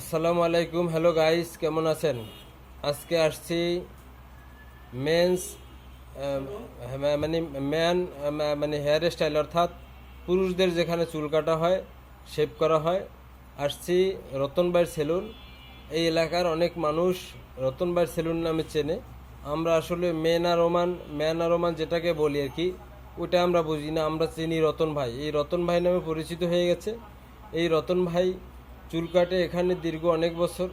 আসসালামু আলাইকুম, hello guys, কেমন আছেন? আজকে আসছি মেন্স মানে ম্যান মানে হেয়ার স্টাইল অর্থাৎ পুরুষদের যেখানে চুল কাটা হয় শেভ করা হয়, আসছি রতনবাইয়ের সেলুন এই এলাকার অনেক মানুষ রতনবাইয়ের সেলুন নামে চেনে। আমরা আসলে মেন রোমান ম্যান আর রোমান যেটাকে বলি আর কি, ওটা আমরা বুঝি না, আমরা চিনি রতন ভাই। এই রতন ভাই নামে পরিচিত হয়ে গেছে। এই রতন ভাই চুল কাটে এখানে দীর্ঘ অনেক বছর।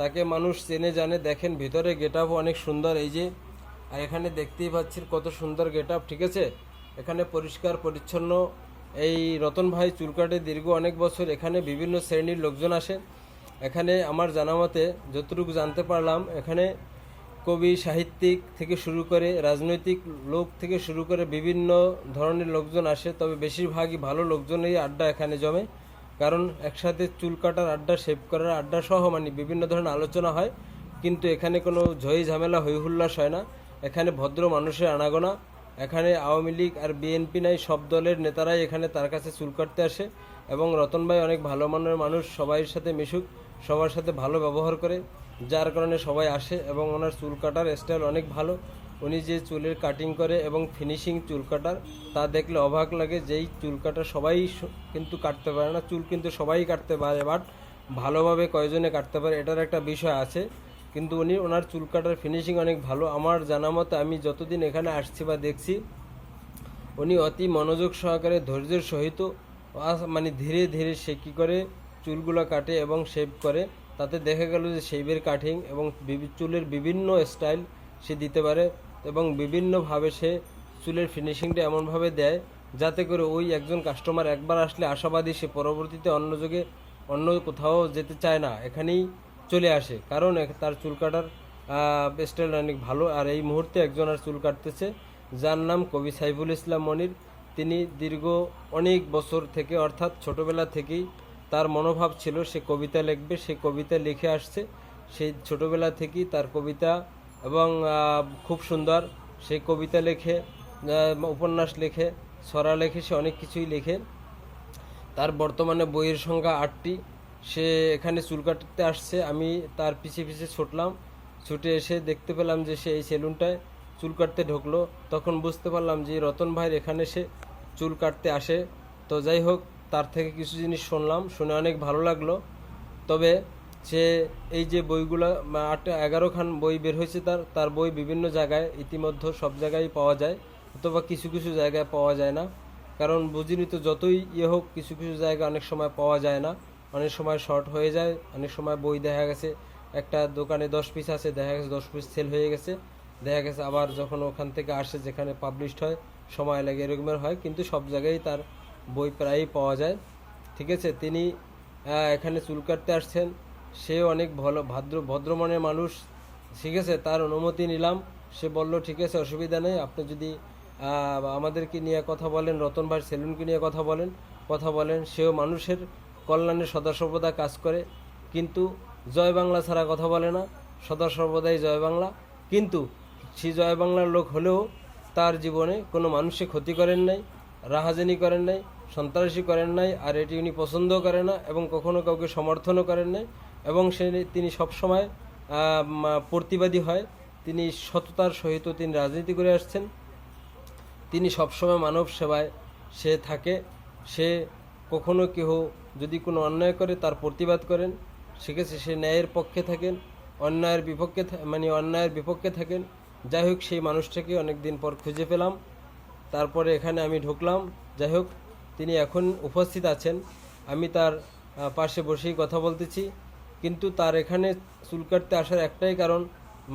তাকে মানুষ চেনে, জানে। দেখেন, ভিতরে গেট অনেক সুন্দর। এই যে, আর এখানে দেখতেই পাচ্ছি কত সুন্দর গেট ঠিক আছে? এখানে পরিষ্কার, পরিচ্ছন্ন। এই রতন ভাই চুল কাটে দীর্ঘ অনেক বছর। এখানে বিভিন্ন শ্রেণির লোকজন আসে। এখানে আমার জানা মতে, যতটুকু জানতে পারলাম, এখানে কবি, সাহিত্যিক থেকে শুরু করে রাজনৈতিক লোক থেকে শুরু করে বিভিন্ন ধরনের লোকজন আসে। তবে বেশিরভাগই ভালো লোকজনেরই আড্ডা এখানে জমে। কারণ একসাথে চুল কাটার আড্ডা শেভ করার আড্ডা সহ মানে বিভিন্ন ধরনের আলোচনা হয়। কিন্তু এখানে কোনো ঝই ঝামেলা হইহুল্লাস হয় না। এখানে ভদ্র মানুষের আনাগোনা। এখানে আওয়ামী লীগ আর বিএনপি নাই, সব দলের নেতারাই এখানে তার কাছে চুল কাটতে আসে এবং রতন ভাই অনেক ভালো মানের মানুষ, সবাই সাথে মিশুক, সবার সাথে ভালো ব্যবহার করে, যার কারণে সবাই আসে এবং ওনার চুল কাটার স্টাইল অনেক ভালো। উনি যে চুলের কাটিং করে এবং ফিনিশিং চুল কাটার, তা দেখলে অবাক লাগে যেই চুল কাটা সবাই কিন্তু কাটতে পারে না। চুল কিন্তু সবাই কাটতে পারে বাট ভালোভাবে কয়জনে কাটতে পারে এটার একটা বিষয় আছে। কিন্তু উনি, ওনার চুল কাটার ফিনিশিং অনেক ভালো। আমার জানা মতে আমি যতদিন এখানে আসছি বা দেখছি, উনি অতি মনোযোগ সহকারে ধৈর্যের সহিত মানে ধীরে ধীরে সে কী করে চুলগুলো কাটে এবং শেভ করে, তাতে দেখা গেল যে শেভের কাটিং এবং চুলের বিভিন্ন স্টাইল সে দিতে পারে। এবং বিভিন্নভাবে সে চুলের ফিনিশিংটা এমনভাবে দেয় যাতে করে ওই একজন কাস্টমার একবার আসলে আশাবাদী সে পরবর্তীতে অন্য যুগে, অন্য কোথাও যেতে চায় না, এখানেই চলে আসে। কারণ তার চুল কাটার স্টাইল অনেক ভালো। আর এই মুহূর্তে একজন আর চুল কাটতেছে, যার নাম কবি সাইফুল ইসলাম মনির। তিনি দীর্ঘ অনেক বছর থেকে, অর্থাৎ ছোটবেলা থেকেই তার মনোভাব ছিল, সে কবিতা লিখবে, সে কবিতা লিখে আসছে। সেই ছোটবেলা থেকেই তার কবিতা এবং খুব সুন্দর। সে কবিতা লেখে উপন্যাস লেখে, ছড়া লেখে, সে অনেক কিছুই লেখে। তার বর্তমানে বইয়ের সংখ্যা আটটি। সে এখানে চুল কাটতে আসছে। আমি তার পিছে পিছে ছুটলাম। ছুটে এসে দেখতে পেলাম যে সে এই সেলুনটায় চুল কাটতে ঢুকলো। তখন বুঝতে পারলাম যে, রতন ভাইয়ের এখানে সে চুল কাটতে আসে। তো যাই হোক, তার থেকে কিছু জিনিস শুনলাম। শুনে অনেক ভালো লাগল। তবে সে এই যে বইগুলো আট এগারো খান বই বের হয়েছে তার তার বই বিভিন্ন জায়গায়, ইতিমধ্যে সব জায়গায় পাওয়া যায়, অথবা কিছু কিছু জায়গায় পাওয়া যায় না। কারণ বুঝিনি তো, যতই ইয়ে হোক, কিছু কিছু জায়গা অনেক সময় পাওয়া যায় না। অনেক সময় শর্ট হয়ে যায়, অনেক সময় বই দেখা গেছে, একটা দোকানে দশ পিস আছে, দেখা গেছে দশ পিস সেল হয়ে গেছে, দেখা গেছে আবার যখন ওখান থেকে আসে, যেখানে পাবলিশড হয়, সময় লাগে, এরকমের হয়, কিন্তু সব জায়গায় তার বই প্রায়ই পাওয়া যায়। ঠিক আছে? তিনি এখানে চুল কাটতে আসছেন সে অনেক ভালো, ভদ্র, ভদ্রমনের মানুষ ঠিক আছে তার অনুমতি নিলাম। সে বলল, ঠিক আছে, অসুবিধা নেই। আপনি যদি আমাদেরকে নিয়ে কথা বলেন, রতন ভাই সেলুনকে নিয়ে কথা বলেন কথা বলেন, সেও মানুষের কল্যাণে সদা সর্বদা কাজ করে। কিন্তু জয় বাংলা ছাড়া কথা বলে না সদা সর্বদাই জয় বাংলা। কিন্তু সে জয় বাংলার লোক হলেও তার জীবনে কোনো মানুষে ক্ষতি করেন নাই, রাহাজানি করেন নাই, সন্ত্রাসী করেন নাই, আর এটি উনি পছন্দও করে না এবং কখনো কাউকে সমর্থনও করেন নাই। এবং সে তিনি সবসময় প্রতিবাদী হয়। তিনি সততার সহিত তিনি রাজনীতি করে আসছেন। তিনি সবসময় মানব সেবায় সে থাকে। সে কখনো কেহ যদি কোনো অন্যায় করে, তার প্রতিবাদ করেন। সেক্ষেত্রে সে ন্যায়ের পক্ষে থাকেন, অন্যায়ের বিপক্ষে মানে অন্যায়ের বিপক্ষে থাকেন। যাই হোক, সেই মানুষটাকে অনেক দিন পর খুঁজে পেলাম। তারপরে এখানে আমি ঢুকলাম। যাই হোক, তিনি এখন উপস্থিত আছেন। আমি তার পাশে বসেই কথা বলতেছি। কিন্তু তার এখানে চুল কাটতে আসার একটাই কারণ,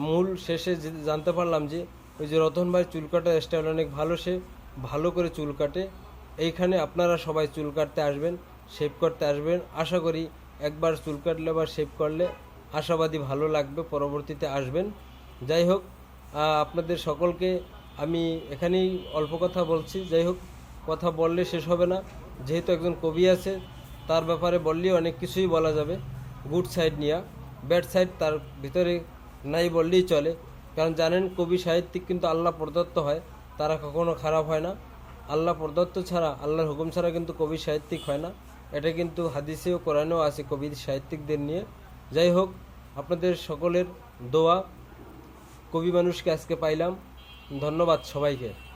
মূল শেষে জানতে পারলাম যে, ওই যে রতন ভাই চুল কাটার স্টাইল অনেক ভালো, সে ভালো করে চুল কাটে। এইখানে আপনারা সবাই চুল কাটতে আসবেন শেভ করতে আসবেন। আশা করি একবার চুল কাটলে বা শেভ করলে আশাবাদী ভালো লাগবে, পরবর্তীতে আসবেন। যাই হোক আপনাদের সকলকে আমি এখানেই অল্প কথা বলছি। যাই হোক, কথা বললে শেষ হবে না। যেহেতু একজন কবি আছে, তার ব্যাপারে বললেই অনেক কিছুই বলা যাবে। গুড সাইড নিয়ে, ব্যাড সাইড তার ভিতরে নাই বললেই চলে। কারণ জানেন, কবি সাহিত্যিক কিন্তু আল্লাহ প্রদত্ত হয়, তারা কখনো খারাপ হয় না। আল্লাহ প্রদত্ত ছাড়া, আল্লাহর হুকুম ছাড়া কিন্তু কবি সাহিত্যিক হয় না। এটা কিন্তু হাদিসেও, কোরআনেও আছে কবি সাহিত্যিকদের নিয়ে। যাই হোক, আপনাদের সকলের দোয়া। কবি মানুষকে আজকে পাইলাম। ধন্যবাদ সবাইকে।